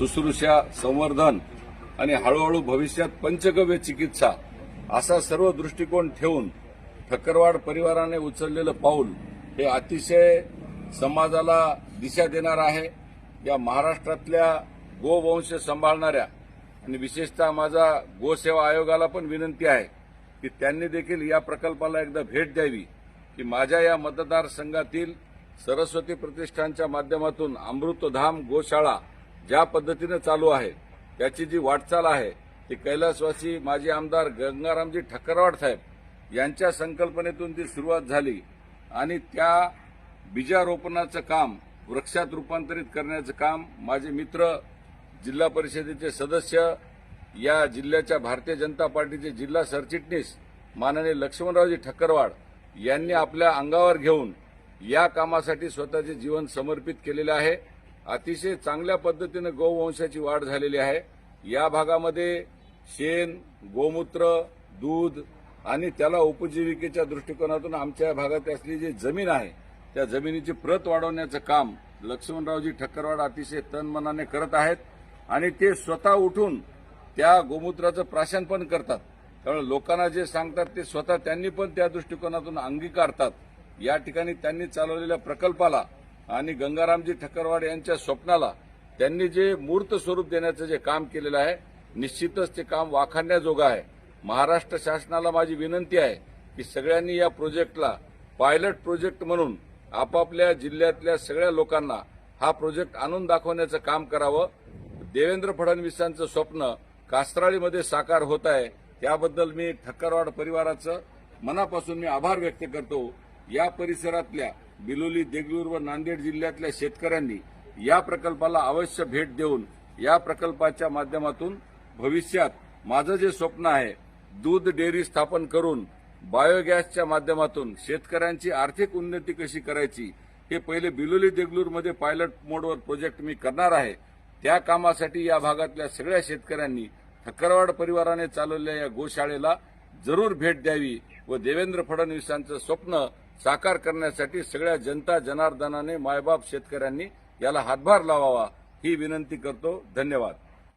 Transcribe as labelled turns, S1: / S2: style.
S1: शुश्रूषा संवर्धन आणि हळूहळू भविष्यात पंचगव्य चिकित्सा असा सर्व दृष्टिकोन ठेवून ठक्करवाड परिवाराने उचललेलं पाऊल हे अतिशय समाजाला दिशा देणार आहे. या महाराष्ट्रातल्या गोवंश सांभाळणाऱ्या आणि विशेषतः माझा गोसेवा आयोगाला पण विनंती आहे की त्यांनी देखील या प्रकल्पाला एकदा भेट द्यावी की माझ्या या मतदारसंघातील सरस्वती प्रतिष्ठानच्या माध्यमातून अमृतधाम गोशाळा ज्या पद्धतीनं चालू आहे त्याची जी वाटचाल आहे ती कैलासवासी माजी आमदार गंगारामजी ठक्करवाड साहेब यांच्या संकल्पनेतून ती सुरुवात झाली आणि त्या बीजारोपणाचं काम वृक्षात रूपांतरित करण्याचं काम माझे मित्र जिल्हा परिषदेचे सदस्य या जिल्ह्याच्या भारतीय जनता पार्टीचे जिल्हा सरचिटणीस माननीय लक्ष्मणरावजी ठक्करवाड यांनी आपल्या अंगावर घेऊन या कामासाठी स्वतःचे जीवन समर्पित केलेले आहे. अतिशय चांगल्या पद्धतीनं गोवंशाची वाढ झालेली आहे. या भागामध्ये शेण गोमूत्र दूध आणि त्याला उपजीविकेच्या दृष्टिकोनातून आमच्या भागात असली जी जमीन आहे त्या जमिनीची प्रत वाढवण्याचं काम लक्ष्मणरावजी ठक्करवाड अतिशय तनमनाने करत आहेत आणि ते स्वतः उठून त्या गोमूत्राचं प्राशन पण करतात. त्यामुळे लोकांना जे सांगतात ते स्वतः त्यांनी पण त्या दृष्टिकोनातून अंगीकारतात. या ठिकाणी त्यांनी चालवलेल्या प्रकल्पाला आणि गंगारामजी ठक्करवाड यांच्या स्वप्नाला त्यांनी जे मूर्त स्वरूप देण्याचं जे काम केलेलं आहे निश्चितच ते काम वाखाणण्याजोगं आहे. महाराष्ट्र शासनाला माझी विनंती आहे की सगळ्यांनी या प्रोजेक्टला पायलट प्रोजेक्ट म्हणून आपापल्या जिल्ह्यातल्या सगळ्या लोकांना हा प्रोजेक्ट आणून दाखवण्याचं काम करावं. देवेंद्र फडणवीसांचं स्वप्न कास्त्राळीमध्ये साकार होत आहे त्याबद्दल मी ठक्करवाड परिवाराचं मनापासून मी आभार व्यक्त करतो. या परिसरातल्या बिलोली देगलूर व नांदेड जिल्ह्यातल्या शेतकऱ्यांनी या प्रकल्पाला अवश्य भेट देऊन या प्रकल्पाच्या माध्यमातून भविष्यात माझं जे स्वप्न आहे दूध डेअरी स्थापन करून बायोगॅसच्या माध्यमातून शेतकऱ्यांची आर्थिक उन्नती कशी करायची हे पहिले बिलोली देगलूरमध्ये पायलट मोडवर प्रोजेक्ट मी करणार आहे. त्या कामासाठी या भागातल्या सगळ्या शेतकऱ्यांनी ठक्करवाड परिवाराने चालवलेल्या या गोशाळेला जरूर भेट द्यावी व देवेंद्र फडणवीसांचं स्वप्न साकार करण्यासाठी सगळ्या जनता जनार्दनाने मायबाप शेतकऱ्यांनी याला हातभार लावावा ही विनंती करतो. धन्यवाद.